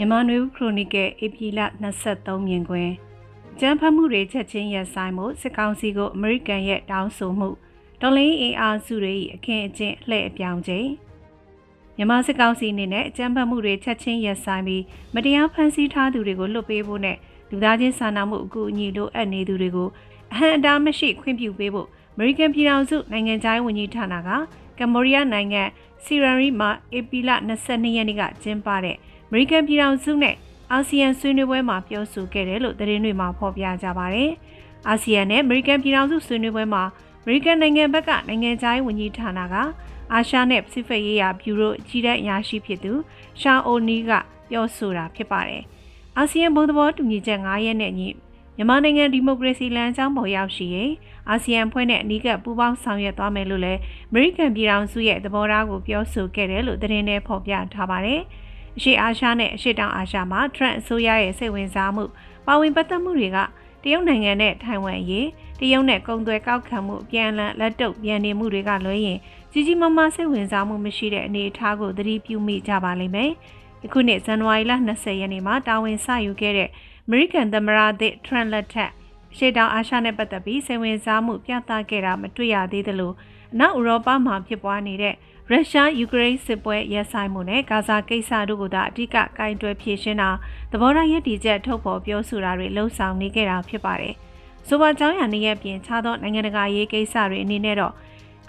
မြန်မာနွေဦးခရိုနီကယ်ဧပြီလ23မြင်ကွင်းကျန်းဖတ်မှုတွေချက်ချင်းရပ်ဆိုင်မှုစစ်ကောင်စီကိုအမေရိကန်ရဲ့တောင်းဆိုမှုတော်လင်းအင်အားစုတွေ၏အခင်းအကျင်းလှည့်အပြောင်းချိန်မြန်မာစစ်ကောင်စီအနေနဲ့အကြမ်းဖက်မှုတွေချက်ချင်းရပ်ဆိုင်ပြီးမတရားဖမ်းဆီးထားသူတွေကိုလွတ်ပေးဖို့နဲ့လူသားချင်းစာနာမှုအကူအညီလိုအပ်နေသူတွေကိုအဟံအတားမရှိခွင့်ပြုပေးဖို့အမေရိကန်ပြည်ထောင်စုနိုင်ငံခြားရေးဝန်ကြီးဌာနက ကမ္ဘောဒီးယားနိုင်ငံစီရန်ရီမှာဧပြီလ22ရက်နေ့ကကျင်းပတဲ့အမေရိကန်ပြည်ထောင်စုနဲ့အာဆီယံဆွေးနွေးပွဲမှာပြောဆိုခဲ့တယ်လို့သတင်းတွေမှာဖော်ပြကြပါတယ်။အာဆီယံနဲ့အမေရိကန်ပြည်ထောင်စုဆွေးနွေးပွဲမှာအမေရိကန်နိုင်ငံဘက်ကနိုင်ငံခြားရေးဝန်ကြီးဌာနကအာရှနဲ့ပစိဖိတ်ရေးရာဘျူရိုအကြီးတန်းအရာရှိဖြစ်သူရှာအိုနီကပြောဆိုတာဖြစ်ပါတယ်။အာဆီယံဘုံသဘောတူညီချက်9ရက်နဲ့ညီ မြန်မာနိုင်ငံဒီမိုကရေစီလမ်းကြောင်းပေါ်ရောက်ရှိရင်အာဆီယံဖွဲ့နဲ့အနီးကပ်ပူးပေါင်းဆောင်ရွက်သွားမယ်လို့လည်းအမေရိကန်ပြည်ထောင်စုရဲ့သဘောထားကိုပြောဆိုခဲ့တယ်လို့သတင်းထဲဖော်ပြထားပါတယ်။အရှေ့အာရှနဲ့အရှေ့တောင်အာရှမှာထရန့်အစိုးရရဲ့စိတ်ဝင်စားမှုပါဝင်ပတ်သက်မှုတွေကတရုတ်နိုင်ငံနဲ့ထိုင်ဝမ်ရေးတရုတ်နဲ့ကုန်သွယ်ကောက်ခံမှုအပြန်အလှန်လက်တုပ်ပြန်နေမှုတွေကလွှဲရင်ကြီးကြီးမားမားစိတ်ဝင်စားမှုမရှိတဲ့အနေအထားကိုသတိပြုမိကြပါလိမ့်မယ်။အခုနှစ်ဇန်နဝါရီလ20ရက်နေ့မှာတာဝန်ဆယူခဲ့တဲ့ American သမ္မတသစ် Trump လက်ထက်ရှေ့တောင်အာရှနဲ့ပတ်သက်ပြီးစိတ်ဝင်စားမှုပြသခဲ့တာမတွေ့ရသေးသလိုအနောက်ဥရောပမှာဖြစ်ပွားနေတဲ့ရုရှားယူကရိန်းစစ်ပွဲရပ်ဆိုင်မှုနဲ့ဂါဇာကိစ္စတို့ကိုသာအဓိကကင်တွယ်ဖြေရှင်းတာသဘောထားရည်တည်ချက်ထုတ်ဖော်ပြောဆိုတာတွေလှုံ့ဆော်နေကြတာဖြစ်ပါတယ်။ဆိုပါကြောင်းရနေရဲ့ပြင်ခြားသောနိုင်ငံတကာရေးကိစ္စတွေအနေနဲ့တော့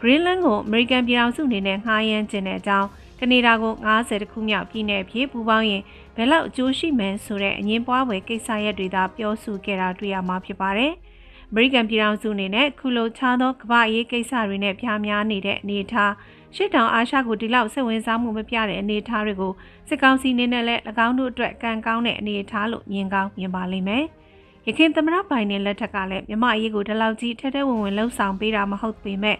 Greenland ကို American ပြည်ထောင်စုအနေနဲ့ငှားရမ်းခြင်းတဲ့အကြောင်း ကနေဒါကို90တခုမြောက်ပြည်နယ်ဖြစ်ပူပေါင်းရင်ဘယ်လောက်အကျိုးရှိမယ်ဆိုတဲ့အငင်းပွားဝယ်ကိစ္စရပ်တွေသာပြောဆိုခဲ့တာတွေ့ရမှာဖြစ်ပါတယ်။အမေရိကန်ပြည်ထောင်စုအနေနဲ့ခုလိုခြားသောကမ္ဘာရေးကိစ္စတွေနဲ့ပြားများနေတဲ့အနေအထားရှစ်တောင်အာရှကိုဒီလောက်စိတ်ဝင်စားမှုမပြတဲ့အနေအထားတွေကိုစစ်ကောင်စီအနေနဲ့လည်း၎င်းတို့အတွက်ကံကောင်းတဲ့အနေအထားလို့မြင်ကောင်းမြင်ပါလိမ့်မယ်။ရခိုင်သမ္မတဘိုင်ဒန်လက်ထက်ကလည်းမြမအရေးကိုဒီလောက်ကြီးထဲထဲဝင်ဝင်လှုပ်ဆောင်ပေးတာမဟုတ်ပေမဲ့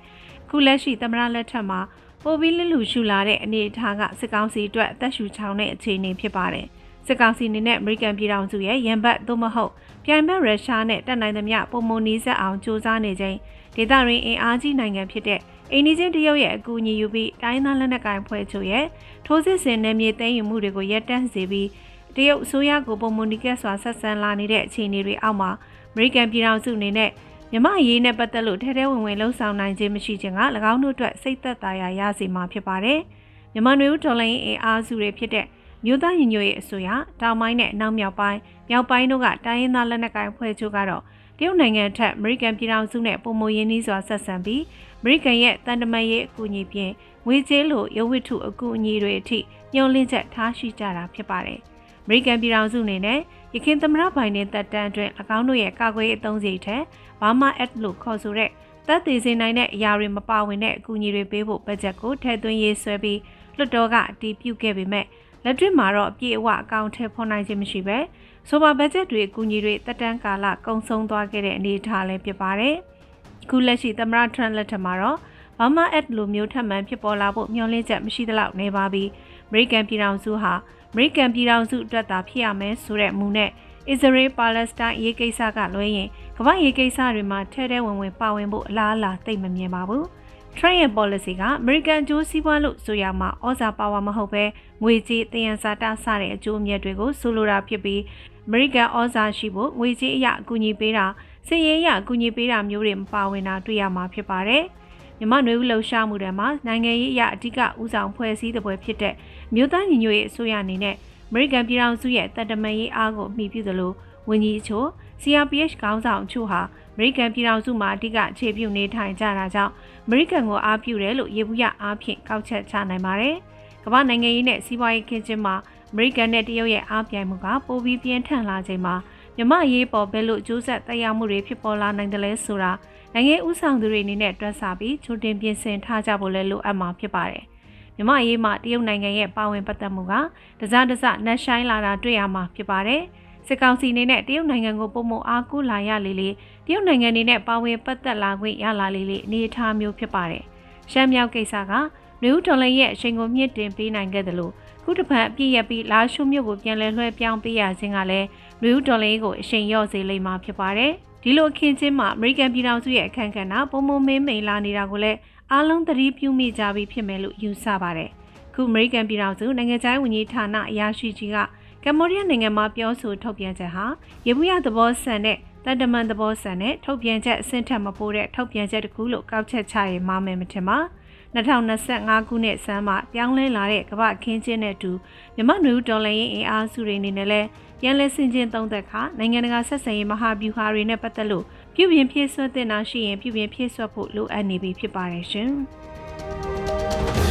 ခုလက်ရှိသမ္မတလက်ထက်မှာ ပိုပြီးလလူရှူလာတဲ့အနေအထားကစစ်ကောင်စီအတွက်အသက်ရှူချောင်းတဲ့အခြေအနေဖြစ်ပါတယ်။စစ်ကောင်စီအနေနဲ့အမေရိကန်ပြည်ထောင်စုရဲ့ရန်ဘတ်သို့မဟုတ်ပြိုင်ဘက်ရုရှားနဲ့တက်နိုင်သမျှပုံမနီးစပ်အောင်စ조사နေခြင်းဒေသရင်းအင်အားကြီးနိုင်ငံဖြစ်တဲ့အိန္ဒိချင်းတရုတ်ရဲ့အကူအညီယူပြီးတိုင်းသားလက်နက်ကိုင်ဖွဲ့ချုပ်ရဲ့ထိုးစစ်ဆင်နယ်မြေသိမ်းယူမှုတွေကိုရပ်တန့်စေပြီးတရုတ်အစိုးရကိုပုံမနီကက်စွာဆက်ဆံလာနေတဲ့အခြေအနေတွေအောက်မှာအမေရိကန်ပြည်ထောင်စုအနေနဲ့ မြမအရေးနဲ့ပတ်သက်လို့ထဲထဲဝင်ဝင်လှုံ့ဆော်နိုင်ခြင်းမရှိခြင်းက၎င်းတို့အတွက်စိတ်သက်သာရာရစေမှာဖြစ်ပါတယ်။မြန်မာနွေဦးဒေါ်လာရင်းအင်အားစုတွေဖြစ်တဲ့မြို့သားညီညွတ်ရေးအစိုးရတောင်ပိုင်းနဲ့အနောက်မြောက်ပိုင်းမြောက်ပိုင်းတို့ကတိုင်းရင်းသားလက်နက်ကိုင်ဖွဲ့ချုပ်ကတော့တရုတ်နိုင်ငံထက်အမေရိကန်ပြည်ထောင်စုနဲ့ပုံမရင်းနှီးစွာဆက်ဆံပြီးအမေရိကန်ရဲ့တန်တမာရေးအကူအညီဖြင့်ငွေကြေးလိုရုပ်ဝတ္ထုအကူအညီတွေအထိညှို့လင့်ချက်ထားရှိကြတာဖြစ်ပါတယ်။အ မေရိကန်ပြည်ထောင်စုအနေနဲ့ရခိုင်သမ္မတဘိုင်ဒန်တပ်တန်းအတွင်း၎င်းတို့ရဲ့ကာကွယ်ရေးအသုံးစရိတ်ထက်ဘာမာအက်လို့ခေါ်ဆိုတဲ့တပ်သေးစေနိုင်တဲ့အရာတွေမပါဝင်တဲ့အကူအညီတွေပေးဖို့ဘတ်ဂျက်ကိုထည့်သွင်းရေးဆွဲပြီးလွှတ်တော်ကအတည်ပြုခဲ့ပေမဲ့လက်တွေ့မှာတော့အပြည့်အဝအကောင့်ထဲဖော်နိုင်ခြင်းမရှိပဲဆိုပါဘတ်ဂျက်တွေအကူအညီတွေတက်တန်းကာလကုန်ဆုံးသွားခဲ့တဲ့အနေအထားလည်းဖြစ်ပါတယ်။ခုလက်ရှိသမရထရန့်လက်ထက်မှာတော့ဘာမာအက်လိုမျိုးထပ်မံဖြစ်ပေါ်လာဖို့မျှော်လင့်ချက်မရှိသလောက်နေပါပြီ။အမေရိကန်ပြည်ထောင်စုဟာ အမေရိကန်ပြည်ထောင်စုအတွက်သာဖြစ်ရမယ်ဆိုတဲ့မူနဲ့ Israel Palestine ရေးကိစ္စကလွှဲရင်ကမ္ဘာရေးကိစ္စတွေမှာထဲထဲဝင်ဝင်ပါဝင်ဖို့အလားအလာသိမ့်မမြင်ပါဘူး။ Trump ရဲ့ policy က American ကျိုးစီးပွားလို့ဆိုရမှာဩဇာပါဝါမဟုတ်ပဲငွေကြေးတယံဇာတစတဲ့အကျိုးအမြတ်တွေကိုဆိုလိုတာဖြစ်ပြီး American ဩဇာရှိဖို့ငွေကြေးအရအကူအညီပေးတာစစ်ရေးအရအကူအညီပေးတာမျိုးတွေမပါဝင်တာတွေ့ရမှာဖြစ်ပါတယ်။ မြမနွေဦးလှုပ်ရှားမှုတွေမှာနိုင်ငံရေးအရအဓိကဦးဆောင်ဖွဲ့စည်းတဲ့ပွဲဖြစ်တဲ့မြို့သားညီညွတ်ရေးအစိုးရအနေနဲ့ American ပြည်ထောင်စုရဲ့တပ်တမန်ရေးအားကိုအမိပြုသလိုဝန်ကြီးအချို့ CRPH ခေါင်းဆောင်အချို့ဟာမေရိကန်ပြည်ထောင်စုမှာအဓိကအခြေပြုနေထိုင်ကြတာကြောင့်အမေရိကန်ကိုအားပြုတယ်လို့ရေဘူးရအားဖြင့်ကောက်ချက်ချနိုင်ပါတယ်။ကမ္ဘာနိုင်ငံရေးနဲ့စီးပွားရေးခင်းချင်းမှာအမေရိကန်နဲ့တရုတ်ရဲ့အားပြိုင်မှုကပိုပြီးပြင်းထန်လာချိန်မှာ မြမရေးပေါ်ဘဲလို့ကျိုးဆက်တက်ရောက်မှုတွေဖြစ်ပေါ်လာနိုင်တယ်လဲဆိုတာနိုင်ငံဥဆောင်သူတွေအနေနဲ့တွက်ဆပြီးချိုတင်ပြင်ဆင်ထားကြဖို့လဲလိုအပ်မှာဖြစ်ပါတယ်။မြမရေးမှာတရုတ်နိုင်ငံရဲ့ပါဝင်ပတ်သက်မှုကတစားတစနှက်ဆိုင်လာတာတွေ့ရမှာဖြစ်ပါတယ်။စစ်ကောင်စီအနေနဲ့တရုတ်နိုင်ငံကိုပုံမအားကိုးလာရလေလေတရုတ်နိုင်ငံအနေနဲ့ပါဝင်ပတ်သက်လာခွင့်ရလာလေလေအနေအထားမျိုးဖြစ်ပါတယ်။ရှမ်းမြောက်ကိစ္စက နယူးဒေါ်လာရဲ့အချိန်ကိုမြင့်တင်ပေးနိုင်ခဲ့တယ်လို့ခုတစ်ဖက်အပြည့်ရပြီးလာရှုမြို့ကိုပြန်လည်လွှဲပြောင်းပေးရခြင်းကလည်းနယူးဒေါ်လာကိုအချိန်လျော့စေလိမ့်မှာဖြစ်ပါတယ်။ဒီလိုအခင်းချင်းမှာအမေရိကန်ပြည်ထောင်စုရဲ့အခမ်းကဏ္ဍပုံမမင်းမိန်လာနေတာကိုလည်းအားလုံးသတိပြုမိကြပြီးဖြစ်မယ်လို့ယူဆပါတယ်။ခုအမေရိကန်ပြည်ထောင်စုနိုင်ငံခြားရေးဝန်ကြီးဌာနအရာရှိကြီးကကမ္ဘောဒီးယားနိုင်ငံမှာပြောဆိုထုတ်ပြန်ချက်ဟာရေဘူးရသဘောဆန်တဲ့တန်တမန်သဘောဆန်တဲ့ထုတ်ပြန်ချက်အဆင့်ထက်မပိုတဲ့ထုတ်ပြန်ချက်တစ်ခုလို့ကောက်ချက်ချရင်မှားမယ်မထင်ပါ 2025ခုနှစ်ဆန်းမှာပြောင်းလဲလာတဲ့ကမ္ဘာအခင်းချင်းနဲ့အတူမြမနွေဦးဒေါ်လာရင်းအင်အားစုတွေအနေနဲ့လည်းပြန်လဲဆင်ခြင်သုံးသက်ခါနိုင်ငံတကာဆက်ဆံရေးမဟာဗျူဟာတွေနဲ့ပတ်သက်လို့ပြုပြင်ဖြည့်ဆွတ်တင်တာရှိရင်ပြုပြင်ဖြည့်ဆွတ်ဖို့လိုအပ်နေပြီဖြစ်ပါတယ်ရှင်။